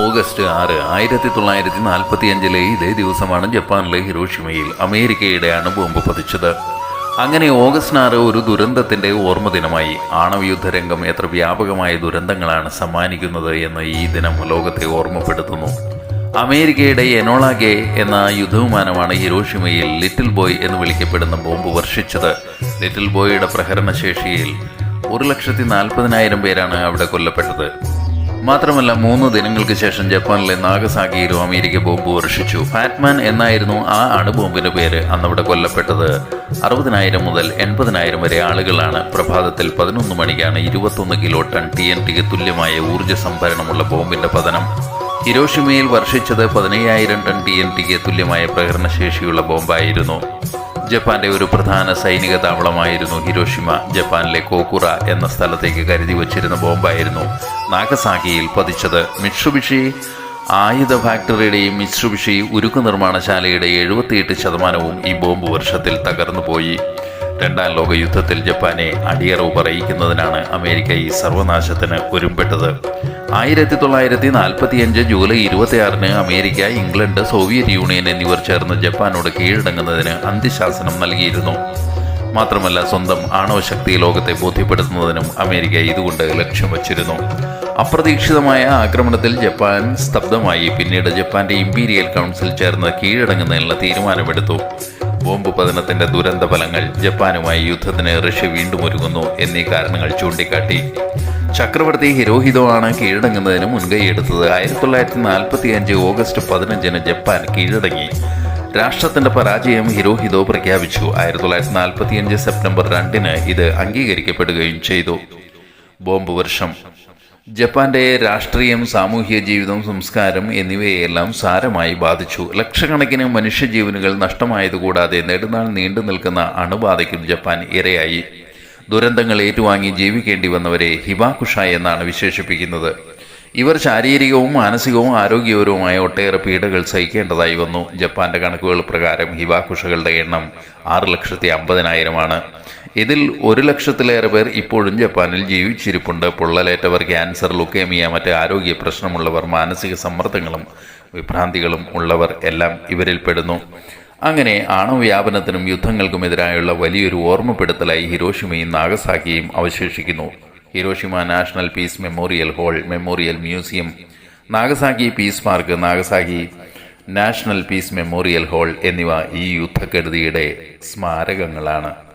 August ആറ് ആയിരത്തി തൊള്ളായിരത്തി നാൽപ്പത്തി അഞ്ചിലെ ഇതേ ദിവസമാണ് ജപ്പാനിലെ ഹിരോഷിമയിൽ അമേരിക്കയുടെ ബോംബ് പതിച്ചത്. അങ്ങനെ ഓഗസ്റ്റ് ആറ് ഒരു ദുരന്തത്തിന്റെ ഓർമ്മ ദിനമായി. ആണവയുദ്ധരംഗം എത്ര വ്യാപകമായ ദുരന്തങ്ങളാണ് സമ്മാനിക്കുന്നത് എന്ന് ഈ ദിനം ലോകത്തെ ഓർമ്മപ്പെടുത്തുന്നു. അമേരിക്കയുടെ എനോളാഗെ എന്ന യുദ്ധവിമാനമാണ് ഹിരോഷിമയിൽ ലിറ്റിൽ ബോയ് എന്ന് വിളിക്കപ്പെടുന്ന ബോംബ് വർഷിച്ചത്. ലിറ്റിൽ ബോയിയുടെ പ്രഹരണശേഷിയിൽ ഒരു ലക്ഷത്തി നാൽപ്പതിനായിരം പേരാണ് അവിടെ കൊല്ലപ്പെട്ടത്. മാത്രമല്ല മൂന്ന് ദിനങ്ങൾക്ക് ശേഷം ജപ്പാനിലെ നാഗസാക്കിയിലും അമേരിക്ക ബോംബ് വർഷിച്ചു. ഫാറ്റ്മാൻ എന്നായിരുന്നു ആ അണുബോംബിന്റെ പേര് അന്നവിടെ കൊല്ലപ്പെട്ടത്. അറുപതിനായിരം മുതൽ എൺപതിനായിരം വരെ ആളുകളാണ്. പ്രഭാതത്തിൽ പതിനൊന്ന് മണിക്കാണ് ഇരുപത്തൊന്ന് കിലോ ടൺ ടി എൻ ടിക്ക് തുല്യമായ ഊർജ സംഭരണമുള്ള ബോംബിന്റെ പതനം. ഹിരോഷിമയിൽ വർഷിച്ചത് പതിനയ്യായിരം ടൺ ടി എൻ ടിക്ക് തുല്യമായ പ്രകടനശേഷിയുള്ള ബോംബായിരുന്നു. ജപ്പാന്റെ ഒരു പ്രധാന സൈനിക താവളമായിരുന്നു ഹിരോഷിമ. ജപ്പാനിലെ കോക്കുറ എന്ന സ്ഥലത്തേക്ക് കരുതി വച്ചിരുന്ന ബോംബായിരുന്നു നാഗസാക്കിയിൽ പതിച്ചത്. മിറ്റ്സുബിഷി ആയുധ ഫാക്ടറിയുടെയും മിറ്റ്സുബിഷി ഉരുക്കു നിർമ്മാണശാലയുടെ എഴുപത്തിയെട്ട് ശതമാനവും ഈ ബോംബ് വർഷത്തിൽ തകർന്നുപോയി രണ്ടാം ലോക യുദ്ധത്തിൽ ജപ്പാനെ അടിയറവ് പറയിക്കുന്നതിനാണ് അമേരിക്ക ഈ സർവനാശത്തിന് ഒരുമ്പെട്ടത്. ആയിരത്തി തൊള്ളായിരത്തി നാൽപ്പത്തിയഞ്ച് ജൂലൈ ഇരുപത്തിയാറിന് അമേരിക്ക ഇംഗ്ലണ്ട് സോവിയറ്റ് യൂണിയൻ എന്നിവർ ചേർന്ന് ജപ്പാനോട് കീഴടങ്ങുന്നതിന് അന്ത്യശാസനം നൽകിയിരുന്നു. മാത്രമല്ല സ്വന്തം ആണവശക്തി ലോകത്തെ ബോധ്യപ്പെടുത്തുന്നതിനും അമേരിക്ക ഇതുകൊണ്ട് ലക്ഷ്യം വച്ചിരുന്നു. അപ്രതീക്ഷിതമായ ആക്രമണത്തിൽ ജപ്പാൻ സ്തബ്ധമായി. പിന്നീട് ജപ്പാന്റെ ഇമ്പീരിയൽ കൗൺസിൽ ചേർന്ന് കീഴടങ്ങുന്നതിനുള്ള തീരുമാനമെടുത്തു. ബോംബ് പതനത്തിന്റെ ദുരന്ത ഫലങ്ങൾ ജപ്പാനുമായി യുദ്ധത്തിന് റഷ്യ വീണ്ടും ഒരുങ്ങുന്നു എന്നീ കാരണങ്ങൾ ചൂണ്ടിക്കാട്ടി. ചക്രവർത്തി ഹിരോഹിതോ ആണ് കീഴടങ്ങുന്നതിന് മുൻകൈയെടുത്തത് ആയിരത്തി തൊള്ളായിരത്തി നാൽപ്പത്തി അഞ്ച് ഓഗസ്റ്റ് പതിനഞ്ചിന് ജപ്പാൻ കീഴടങ്ങി. രാഷ്ട്രത്തിന്റെ പരാജയം ഹിരോഹിതോ പ്രഖ്യാപിച്ചു. ആയിരത്തി തൊള്ളായിരത്തി നാൽപ്പത്തി അഞ്ച് സെപ്റ്റംബർ രണ്ടിന് ഇത് അംഗീകരിക്കപ്പെടുകയും ചെയ്തു. ബോംബ് വർഷം. ജപ്പാന്റെ രാഷ്ട്രീയം സാമൂഹ്യ ജീവിതം സംസ്കാരം എന്നിവയെല്ലാം സാരമായി ബാധിച്ചു. ലക്ഷക്കണക്കിന് മനുഷ്യജീവനുകൾ നഷ്ടമായതുകൂടാതെ നെടുനാൾ നീണ്ടു നിൽക്കുന്ന അണുബാധയ്ക്കും ജപ്പാൻ ഇരയായി. ദുരന്തങ്ങൾ ഏറ്റുവാങ്ങി ജീവിക്കേണ്ടി വന്നവരെ ഹിബാകുഷ എന്നാണ് വിശേഷിപ്പിക്കുന്നത്. ഇവർ ശാരീരികവും മാനസികവും ആരോഗ്യപരവുമായ ഒട്ടേറെ പീഡകൾ സഹിക്കേണ്ടതായി വന്നു. ജപ്പാന്റെ കണക്കുകൾ പ്രകാരം ഹിബാകുഷകളുടെ എണ്ണം ആറ് ലക്ഷത്തി അമ്പതിനായിരമാണ്. ഇതിൽ ഒരു ലക്ഷത്തിലേറെ പേർ ഇപ്പോഴും ജപ്പാനിൽ ജീവിച്ചിരിപ്പുണ്ട്. പൊള്ളലേറ്റവർ ക്യാൻസർ ലുക്കേമിയ മറ്റ് ആരോഗ്യ പ്രശ്നമുള്ളവർ മാനസിക സമ്മർദ്ദങ്ങളും വിഭ്രാന്തികളും ഉള്ളവർ എല്ലാം ഇവരിൽ പെടുന്നു അങ്ങനെ ആണവവ്യാപനത്തിനും യുദ്ധങ്ങൾക്കുമെതിരായുള്ള വലിയൊരു ഓർമ്മപ്പെടുത്തലായി ഹിരോഷിമയും നാഗസാക്കിയും അവശേഷിക്കുന്നു. Hiroshima National Peace Memorial Hall Memorial Museum Nagasaki Peace Park Nagasaki National Peace Memorial Hall എന്നിവ ഈ യുദ്ധക്കെടുതിയുടെ സ്മാരകങ്ങളാണ്.